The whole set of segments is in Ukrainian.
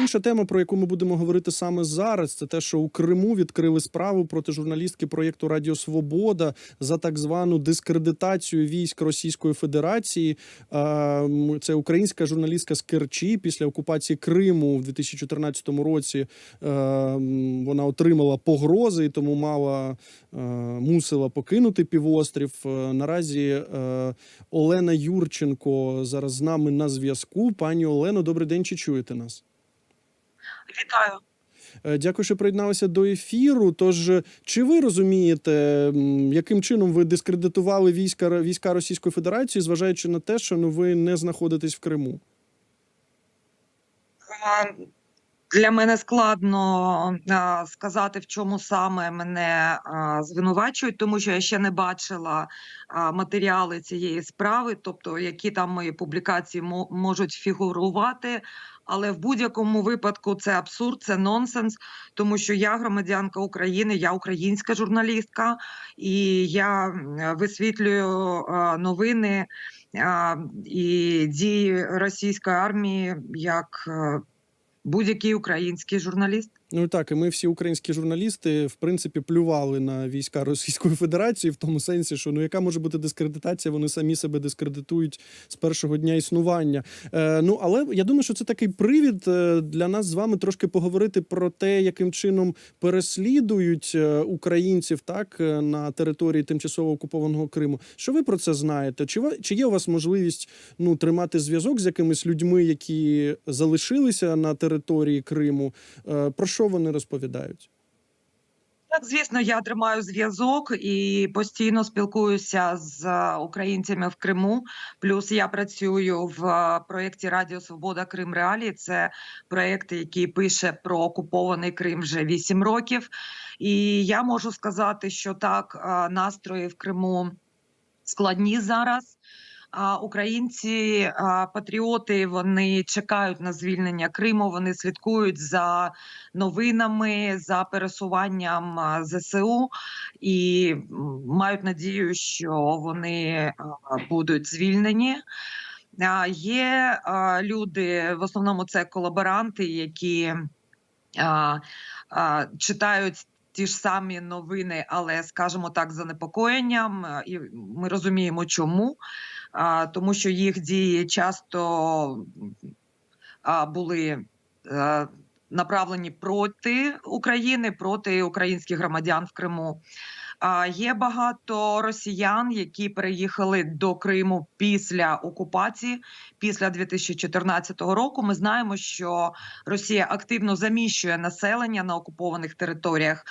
Інша тема, про яку ми будемо говорити саме зараз, це те, що у Криму відкрили справу проти журналістки проєкту Радіо Свобода за так звану дискредитацію військ Російської Федерації. Це українська журналістка з Керчі після окупації Криму в 2014 році. Вона отримала погрози і тому мала мусила покинути півострів. Наразі Олена Юрченко зараз з нами на зв'язку. Пані Олено, добрий день. Чи чуєте нас? Вітаю. Е, Дякую, що приєдналися до ефіру. Тож, е, чи ви розумієте, яким чином ви дискредитували війська війська Російської Федерації, зважаючи на те, що ну ви не знаходитесь в Криму? Для мене складно а, сказати, в чому саме мене а, звинувачують, тому що я ще не бачила а, матеріали цієї справи, тобто які там мої публікації можуть фігурувати. Але в будь-якому випадку це абсурд, це нонсенс, тому що я громадянка України, я українська журналістка, і я висвітлюю новини і дії російської армії як е, будь-який український журналіст. Ну так, і ми всі українські журналісти, в принципі, плювали на війська Російської Федерації в тому сенсі, що ну яка може бути дискредитація, вони самі себе дискредитують з першого дня існування. Е, ну але я думаю, що це такий привід е, для нас з вами трошки поговорити про те, яким чином переслідують е, українців так е, на території тимчасово окупованого Криму. Що ви про це знаєте? Чи чи є у вас можливість ну тримати зв'язок з якимись людьми, які залишилися на території Криму? Е, Про що вони розповідають? Так, звісно, я тримаю зв'язок і постійно спілкуюся з українцями в Криму. Плюс я працюю в е, проєкті Радіо Свобода Крим Реалії. Це проєкт, який пише про окупований Крим вже 8 років. І я можу сказати, що так, е, настрої в Криму складні зараз. Українці, патріоти, вони чекають на звільнення Криму. Вони слідкують за новинами, за пересуванням ЗСУ і мають надію, що вони будуть звільнені. Є люди, в основному це колаборанти, які читають. Ті ж самі новини, але скажімо так, занепокоєнням, і ми розуміємо, чому тому що їх дії часто були е, направлені проти України, проти українських громадян в Криму. Є багато росіян, які переїхали до Криму після окупації, після 2014 року. Ми знаємо, що Росія активно заміщує населення на окупованих територіях,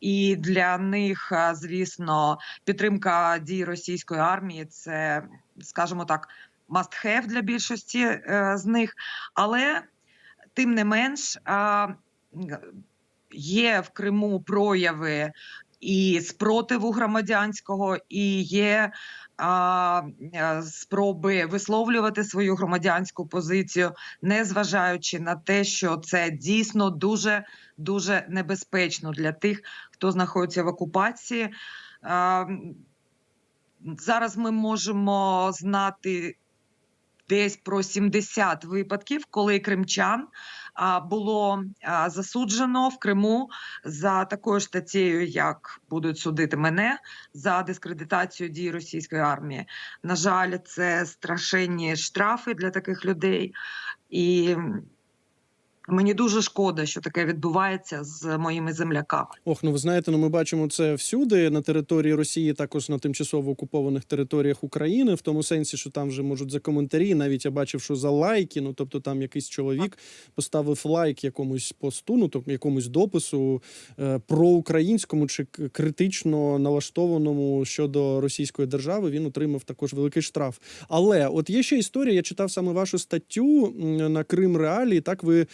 і для них, звісно, підтримка дій російської армії це скажімо так, must have для більшості е, з них, але тим не менш є в Криму прояви і спротиву громадянського, і є а, е, спроби висловлювати свою громадянську позицію, не зважаючи на те, що це дійсно дуже дуже небезпечно для тих, хто знаходиться в окупації. А, Зараз ми можемо знати десь про 70 випадків, коли кримчан було засуджено в Криму за такою статтєю, як будуть судити мене за дискредитацію дій російської армії. На жаль, це страшенні штрафи для таких людей, і мені дуже шкода, що таке відбувається з моїми земляками. Ох, ну ви знаєте, ну ми бачимо це всюди на території Росії, також на тимчасово окупованих територіях України, в тому сенсі, що там вже можуть за коментарі. Навіть я бачив, що за лайки. Ну тобто, там якийсь чоловік поставив лайк якомусь посту, ну тобто якомусь допису е, проукраїнському чи критично налаштованому щодо російської держави. Він отримав також великий штраф. Але от є ще історія. Я читав саме вашу статтю на Крим Реалії. Так ви е,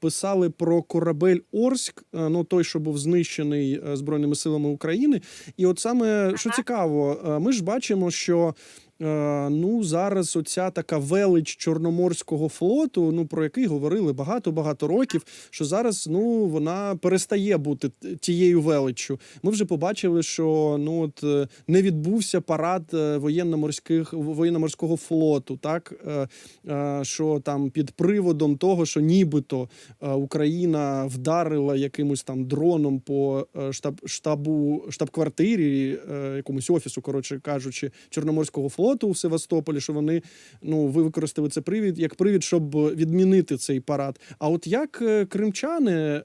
писали про корабель Орськ, е, ну той, що був знищений е, збройними силами України. І от саме що цікаво, е, ми ж бачимо, що е, ну зараз оця така велич Чорноморського флоту, ну про який говорили багато багато років, що зараз ну вона перестає бути тією величчю. Ми вже побачили, що ну от е, не відбувся парад е, воєнно-морських воєнно-морського флоту, так е, е, що там під приводом того, що нібито е, Україна вдарила якимось там дроном по е, штаб штабу штаб-квартирі, е, якомусь офісу, коротше кажучи, Чорноморського флоту в Севастополі, що вони ну ви використали це привід як привід, щоб відмінити цей парад. А от як е, кримчани е,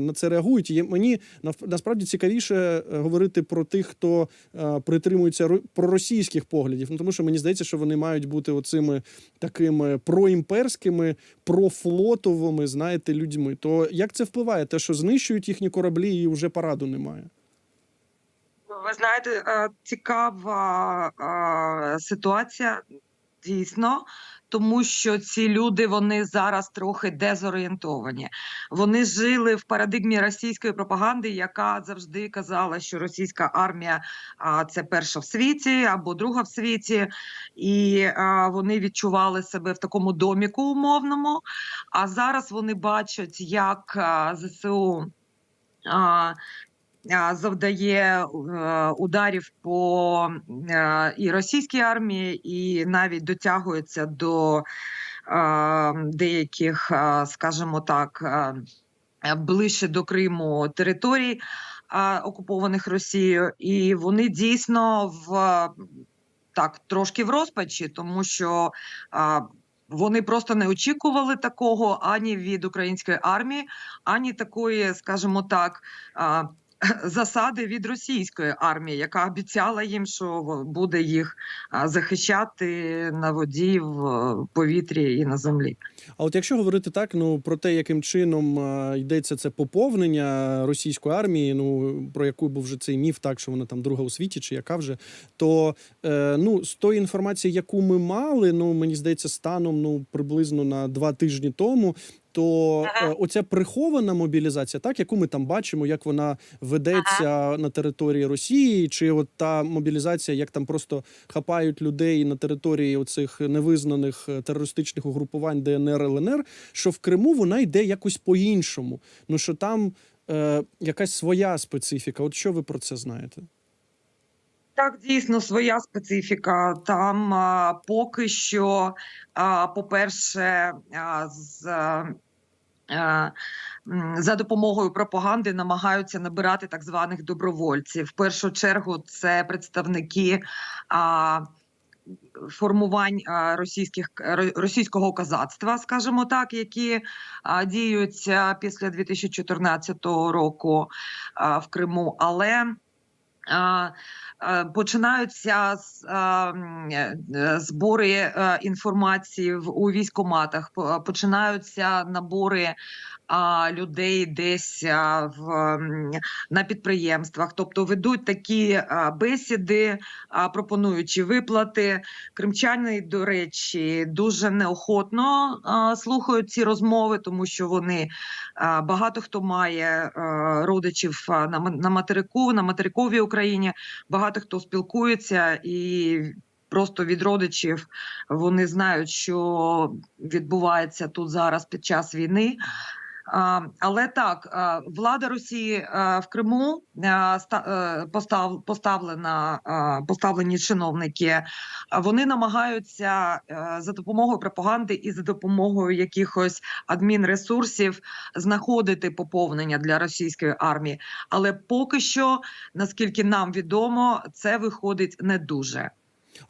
на це реагують? Є мені насправді цікавіше е, говорити про тих, хто е, притримується ро- проросійських поглядів. Ну тому що мені здається, що вони мають бути оцими такими проімперськими, профлотовими, знаєте, людьми. То як це впливає? Те, що знищують їхні кораблі, і вже параду немає. Ви знаєте, е, цікава е, ситуація дійсно, тому що ці люди вони зараз трохи дезорієнтовані. Вони жили в парадигмі російської пропаганди, яка завжди казала, що російська армія а, це перша в світі або друга в світі, і а, вони відчували себе в такому доміку умовному. А зараз вони бачать, як а, ЗСУ. Завдає е, ударів по е, і російській армії, і навіть дотягується до е, деяких, скажімо так, ближче до Криму територій окупованих Росією, і вони дійсно в так трошки в розпачі, тому що. вони просто не очікували такого ані від української армії, ані такої, скажімо так, засади від російської армії, яка обіцяла їм, що буде їх захищати на воді, в е, повітрі і на землі. А от якщо говорити так, ну про те, яким чином е, йдеться це поповнення російської армії, ну про яку був вже цей міф, так що вона там друга у світі, чи яка вже, то е, ну з тої інформації, яку ми мали, ну мені здається, станом ну приблизно на два тижні тому. То е, оця прихована мобілізація, так яку ми там бачимо, як вона ведеться на території Росії, чи от та мобілізація, як там просто хапають людей на території оцих невизнаних е, терористичних угрупувань ДНР ЛНР, що в Криму вона йде якось по-іншому. Ну що там е, якась своя специфіка. От що ви про це знаєте? Так, дійсно, своя специфіка. Там а, поки що, а, по-перше, з. а, За допомогою пропаганди намагаються набирати так званих добровольців. В першу чергу це представники а, формувань російських ро- російського козацтва, скажімо так, які а, діють а, після 2014 року в Криму. Але починаються е, збори е, інформації у військоматах, по- починаються набори людей десь а, в, на підприємствах, тобто ведуть такі а, бесіди, а, пропонуючи виплати. Кримчани, до речі, дуже неохотно а, слухають ці розмови, тому що вони а, багато хто має родичів а, на материку, на материковій Україні. Багато хто спілкується і просто від родичів вони знають, що відбувається тут зараз під час війни. Але так, влада Росії в Криму е, постав, поставлена, поставлені чиновники, вони намагаються е, за допомогою пропаганди і за допомогою якихось адмінресурсів знаходити поповнення для російської армії. Але поки що, наскільки нам відомо, це виходить не дуже.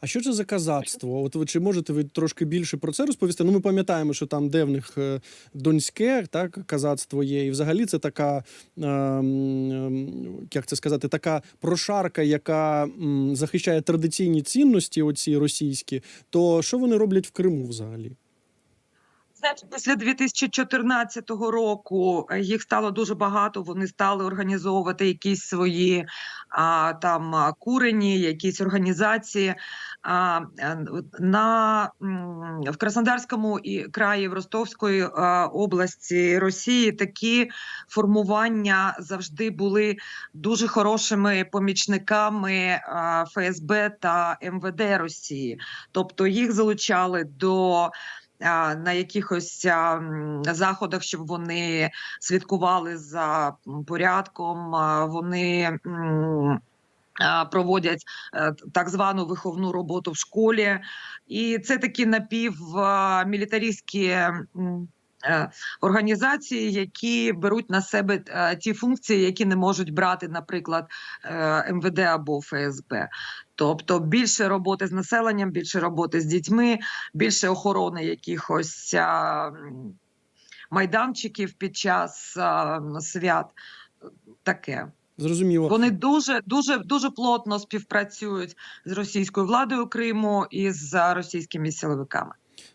А що це за казацтво? От ви чи можете ви трошки більше про це розповісти? Ну, ми пам'ятаємо, що там де в них е, донське так казацтво є, і взагалі це така, е, м, як це сказати, така прошарка, яка захищає традиційні цінності, оці російські. То що вони роблять в Криму взагалі? Після 2014 року е, їх стало дуже багато. Вони стали організовувати якісь свої а, там курені, якісь організації. А, е, на в Краснодарському і краї в Ростовської а, області Росії такі формування завжди були дуже хорошими помічниками а, ФСБ та МВД Росії. Тобто їх залучали до на якихось заходах, щоб вони слідкували за порядком. Вони проводять е, так звану виховну роботу в школі, і це такі напівмілітаристські організації, які беруть на себе е, ті функції, які не можуть брати, наприклад, е, МВД або ФСБ. Тобто більше роботи з населенням, більше роботи з дітьми, більше охорони якихось майданчиків під час свят. Таке Зрозуміло. вони дуже дуже дуже плотно співпрацюють з російською владою Криму і з російськими силовиками.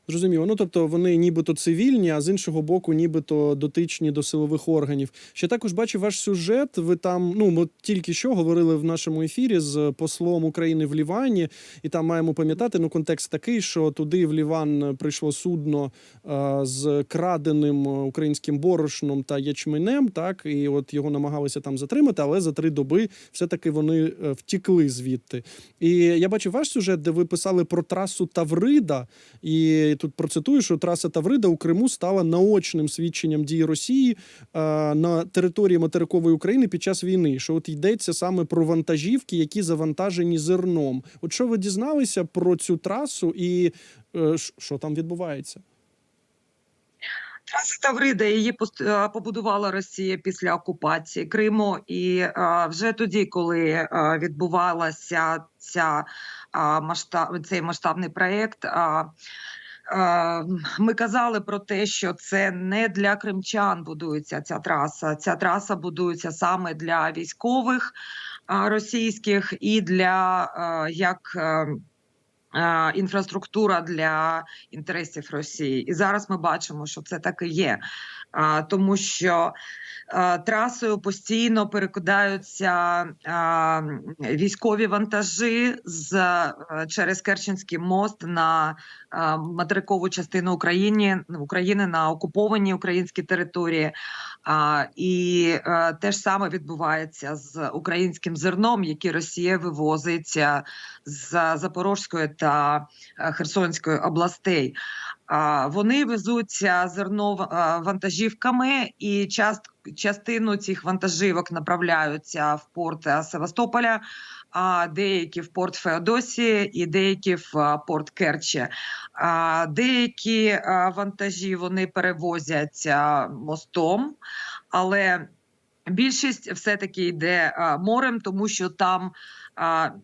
Зрозуміло. Ну тобто вони нібито цивільні, а з іншого боку, нібито дотичні до силових органів. Ще також бачив ваш сюжет. Ви там, ну ми тільки що говорили в нашому ефірі з послом України в Лівані, і там маємо пам'ятати. Ну, контекст такий, що туди в Ліван прийшло судно е, з краденим українським борошном та ячменем. Так і от його намагалися там затримати, але за три доби все-таки вони е, втікли звідти. І я бачив ваш сюжет, де ви писали про трасу Таврида. І тут процитую, що траса Таврида у Криму стала наочним свідченням дії Росії е, на території материкової України під час війни. Що от йдеться саме про вантажівки, які завантажені зерном. От що ви дізналися про цю трасу і е, що там відбувається? Траса Таврида її е, побудувала Росія після окупації Криму, і вже тоді, коли відбувалася ця масштаб, цей масштабний проєкт. Е, е, Ми казали про те, що це не для кримчан будується ця траса. Ця траса будується саме для військових російських і для е, як е, е, інфраструктура для інтересів Росії. І зараз ми бачимо, що це так і є, тому що трасою постійно перекидаються військові вантажі з е, через Керченський мост на е, материкову частину України України на окупованій українській території. І е, те ж саме відбувається з українським зерном, яке Росія вивозить е, з Запорозької та е, Херсонської областей. Вони везуться зерно вантажівками, і част, частину цих вантажівок направляються в порт е, Севастополя, а деякі в порт Феодосії і деякі в порт Керчі. А, Деякі вантажі вони перевозять мостом, але більшість все-таки йде морем, тому що там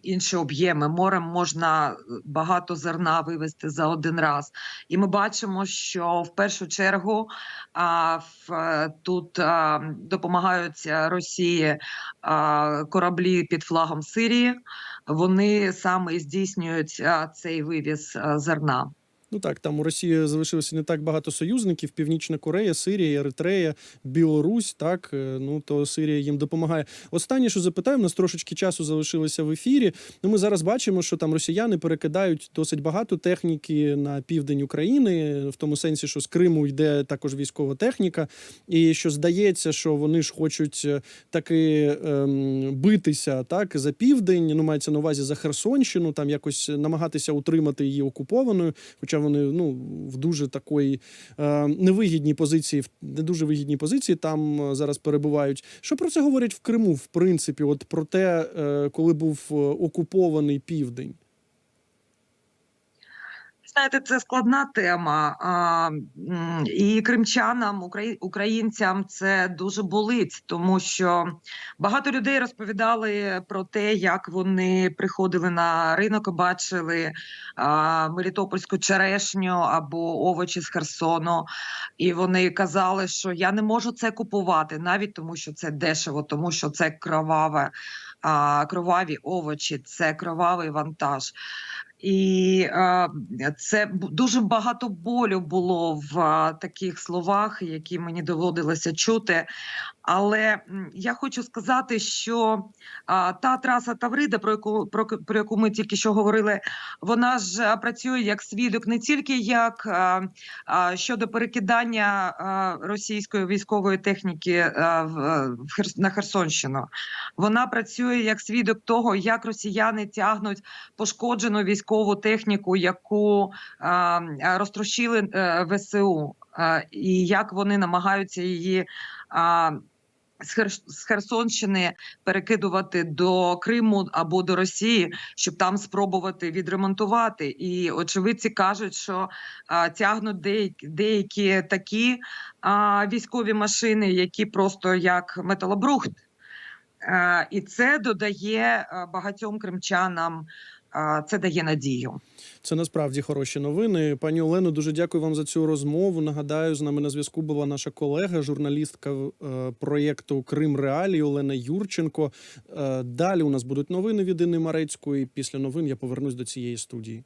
інші об'єми. Морем можна багато зерна вивезти за один раз. І ми бачимо, що в першу чергу тут допомагають Росії кораблі під флагом Сирії. Вони саме здійснюють цей вивіз зерна. Ну так, там у Росії залишилося не так багато союзників: Північна Корея, Сирія, Еритрея, Білорусь. Так е, ну то Сирія їм допомагає. Останнє, що запитаю, у нас трошечки часу залишилося в ефірі. Ну, ми зараз бачимо, що там росіяни перекидають досить багато техніки на південь України, в тому сенсі, що з Криму йде також військова техніка, і що здається, що вони ж хочуть е, таки ем, битися так за південь. Ну мається на увазі за Херсонщину, там якось намагатися утримати її окупованою. Хоча вони ну в дуже такої е, невигідній позиції, в не дуже вигідній позиції там е, зараз перебувають. Що про це говорять в Криму? В принципі, от про те, е, коли був е, окупований південь. Знаєте, це складна тема, і кримчанам, українцям це дуже болить, тому що багато людей розповідали про те, як вони приходили на ринок і бачили мелітопольську черешню або овочі з Херсону, і вони казали, що я не можу це купувати, навіть тому, що це дешево, тому що це кроваве, кроваві овочі, це кровавий вантаж. І е, це дуже багато болю було в е, таких словах, які мені доводилося чути. Але я хочу сказати, що а, та траса Таврида, про яку про, про яку ми тільки що говорили, вона ж працює як свідок не тільки як а, а, щодо перекидання а, російської військової техніки а, в, на Херсонщину. Вона працює як свідок того, як росіяни тягнуть пошкоджену військову техніку, яку а, а, розтрощили е, ВСУ, а, і як вони намагаються її. А, з Хер- Херсонщини перекидувати до Криму або до Росії, щоб там спробувати відремонтувати. І очевидці кажуть, що а, тягнуть деякі, деякі такі а, військові машини, які просто як металобрухт. А, і це додає а, багатьом кримчанам. Це дає надію. Це насправді хороші новини. Пані Олено, дуже дякую вам за цю розмову. Нагадаю, з нами на зв'язку була наша колега, журналістка е, проєкту Крим Реалії Олена Юрченко. Е, Далі у нас будуть новини від Інни Марецької. Після новин я повернусь до цієї студії.